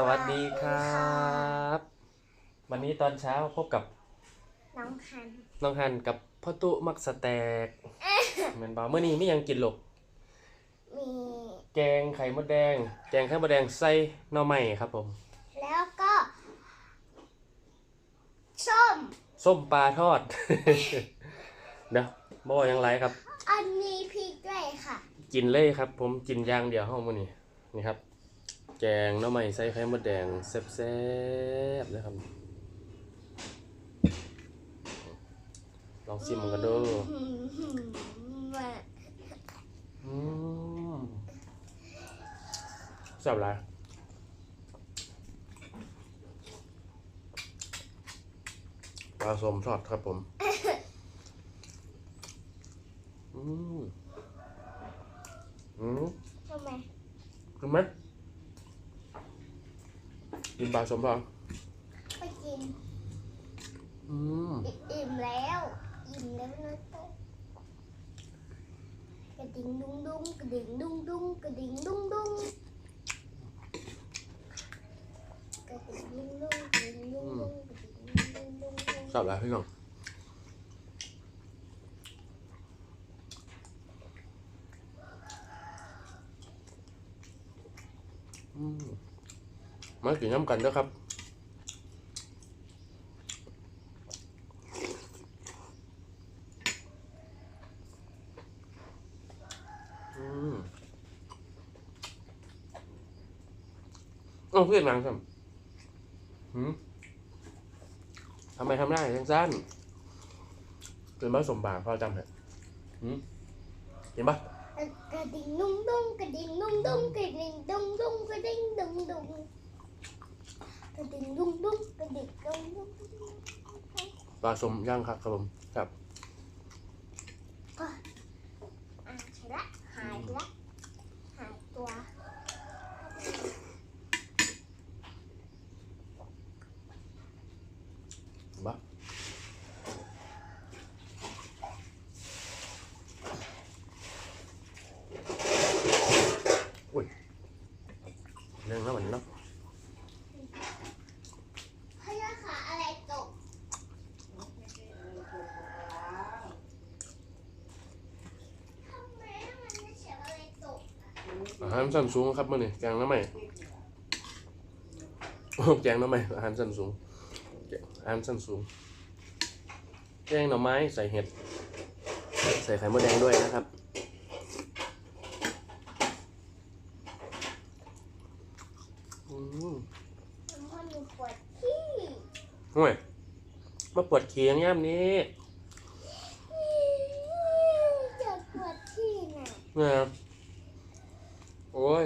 สวัสดีครับ วันนี้ตอนเช้าพบกับน้องคัน น้องฮันกับพ่อตุมักสแตกเหมือนบอกเมื่อนี้ไม่ยังกินหรอกมีแกงไข่มดแดง แกงไข่มดแดงใส่หน่อไม้ครับผม แล้วก็ส้ม ส้มปลาทอด เดี๋ยวบ่ว่าหยังไรครับ อันนี้พริกด้วยค่ะ กินเลยครับ ผมกินอย่างเดียวห้องมื้อนี้นี่ครับ แกงหน่อไม้ใส่ไข่มดแดงแซ่บๆนะครับ ลองชิมมันกันดูมาอืมแซ่บหลายปลาส้มทอดครับผม อืมอืมทำไมกินไหม กินปลาส้มทอดไปกินอืมอิ่มแล้วอิ่มแล้วนะโต๊ะกระดิ่งดุ้งดุ้งกระดิ่งดุ้งดุ้งกระดิ่งดุ้งดุ้งกระดิ่งดุ้งดุ้งกระดิ่งดุ้งดุ้งกระดิ่งดุ้งดุ้งดุ้งแซ่บหลายพี่น้องอืม มากินน้ำกันเด้อครับอืมเอ้าเพื่อนนางทำหืมทำไมทำได้ยังสั้นเป็นบ้าสมบาพ่อจำเหรอเห็นปะกระดิ่งดุ้งดุ้งกระดิ่งดุ้งดุ้งกระดิ่งดุ้งดุ้งกระดิ่งดุ้งดุ้งกระดิ่งดุ้งดุ้งกระดิ่งดุ้งดุ้ง ปลาสมย่างครับครับผมครับอะใช่ละหายละหายตัวเห็นปะอุ้ยเรื่องแล้ววันนี้เนาะ พยาขาอะไรตกทำไมมันไม่เสียงอะไรตกอะ อา หารสั้นสูงครับมื่อนี้แกงน้ำใหม่โอ้แกงน้ำใหม่อาหารสั้นสูงแกงอาหารสั้นสูงแกงหน่อไม้ใส่เห็ด ใส่ไข่มดแดงด้วยนะครับอืมน้ำมันมีปวดที่ห่วยมาปวดเคียงย่ามนี้จะปวดที่น่ะเนี่ย โอ้ย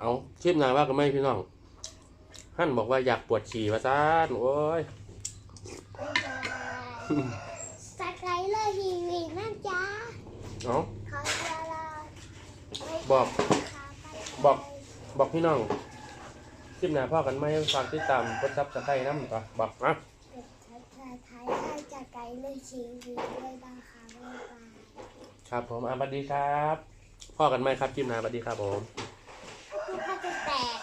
เอาคลิปหนาว่ากันไหมพี่น้องฮั่นบอกว่าอยากปวดฉี่ว่าซ่านโอ้ยบ๊ายบายสกายเลอร์ทีวีนะจ๊ะเอาขอเวลาบอกค่ะไปบอกบอกพี่น้องคลิปหนาพ่อกันไหมฝากติดตามกดซับสไครต์น้ำต่อบอกนะกดทักทายทายได้จากไกลเลยทีวีด้วยนะคะบ๊ายบาย ครับผมอะสวัสดีครับพ่อกันไหมครับจิ้มนาสวัสดีครับผมทุกคนจะแตก